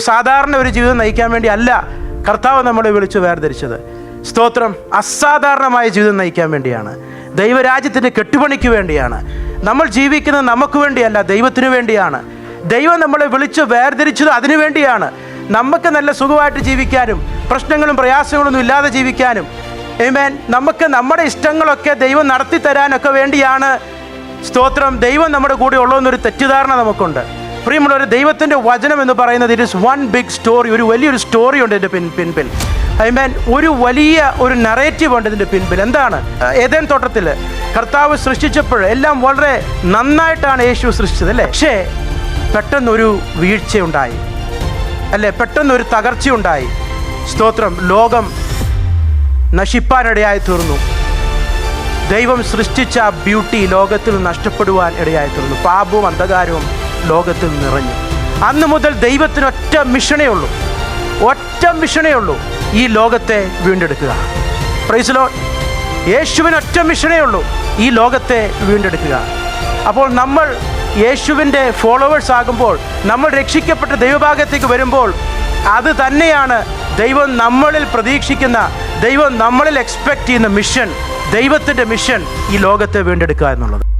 സാധാരണ ഒരു ജീവിതം നയിക്കാൻ വേണ്ടി അല്ല കർത്താവ് നമ്മളെ വിളിച്ചു വേർതിരിച്ചത്. സ്തോത്രം അസാധാരണമായ ജീവിതം നയിക്കാൻ വേണ്ടിയാണ്. ദൈവരാജ്യത്തിന്റെ കെട്ടുപണിക്ക് വേണ്ടിയാണ്. നമ്മൾ ജീവിക്കുന്നത് നമുക്ക് വേണ്ടിയല്ല ദൈവത്തിനു വേണ്ടിയാണ്. ദൈവം നമ്മളെ വിളിച്ച് വേർതിരിച്ചത് അതിനു വേണ്ടിയാണ്. നമുക്ക് നല്ല സുഖമായിട്ട് ജീവിക്കാനും പ്രശ്നങ്ങളും പ്രയാസങ്ങളൊന്നും ഇല്ലാതെ ജീവിക്കാനും ഏമേൻ നമുക്ക് നമ്മുടെ ഇഷ്ടങ്ങളൊക്കെ ദൈവം നടത്തി തരാനൊക്കെ വേണ്ടിയാണ്. സ്തോത്രം ദൈവം നമ്മുടെ കൂടെ ഉള്ളതെന്നൊരു തെറ്റിദ്ധാരണ നമുക്കുണ്ട്. പ്രിയമുള്ളൊരു ദൈവത്തിന്റെ വചനം എന്ന് പറയുന്നത് it is one big story ഒരു വലിയൊരു സ്റ്റോറി ഉണ്ട് ഇതിന്റെ പിൻ പിൻപിൽ. ഐ മീൻ ഒരു വലിയ ഒരു നറേറ്റീവ് ഉണ്ട് ഇതിന്റെ പിൻപിൽ. എന്താണ്? ഏതേൻ തോട്ടത്തിൽ കർത്താവ് സൃഷ്ടിച്ചപ്പോൾ എല്ലാം വളരെ നന്നായിട്ടാണ് യേശു സൃഷ്ടിച്ചത് അല്ലേ? പക്ഷേ പെട്ടെന്നൊരു വീഴ്ചയുണ്ടായി. അല്ലേ? പെട്ടെന്നൊരു തകർച്ചയുണ്ടായി. സ്തോത്രം. ലോകം നശിപ്പാനിടയായി തീർന്നു. ദൈവം സൃഷ്ടിച്ച ബ്യൂട്ടി ലോകത്തിൽ നഷ്ടപ്പെടുവാൻ ഇടയായി തീർന്നു. പാപവും അന്ധകാരവും ലോകത്തിൽ നിറഞ്ഞു. അന്ന് മുതൽ ദൈവത്തിന് ഒറ്റ മിഷനേ ഉള്ളൂ. ഒറ്റ മിഷനേ ഉള്ളൂ ഈ ലോകത്തെ വീണ്ടെടുക്കുക. പ്രൈസിലോ യേശുവിന് ഒറ്റ മിഷനേ ഉള്ളൂ ഈ ലോകത്തെ വീണ്ടെടുക്കുക. അപ്പോൾ നമ്മൾ യേശുവിന്റെ ഫോളോവേഴ്സ് ആകുമ്പോൾ നമ്മൾ രക്ഷിക്കപ്പെട്ട ദൈവഭാഗത്തേക്ക് വരുമ്പോൾ അത് തന്നെയാണ് ദൈവം നമ്മളിൽ പ്രതീക്ഷിക്കുന്ന ദൈവം നമ്മളിൽ എക്സ്പെക്റ്റ് ചെയ്യുന്ന മിഷൻ ദൈവത്തിന്റെ മിഷൻ ഈ ലോകത്തെ വീണ്ടെടുക്കുക എന്നുള്ളത്.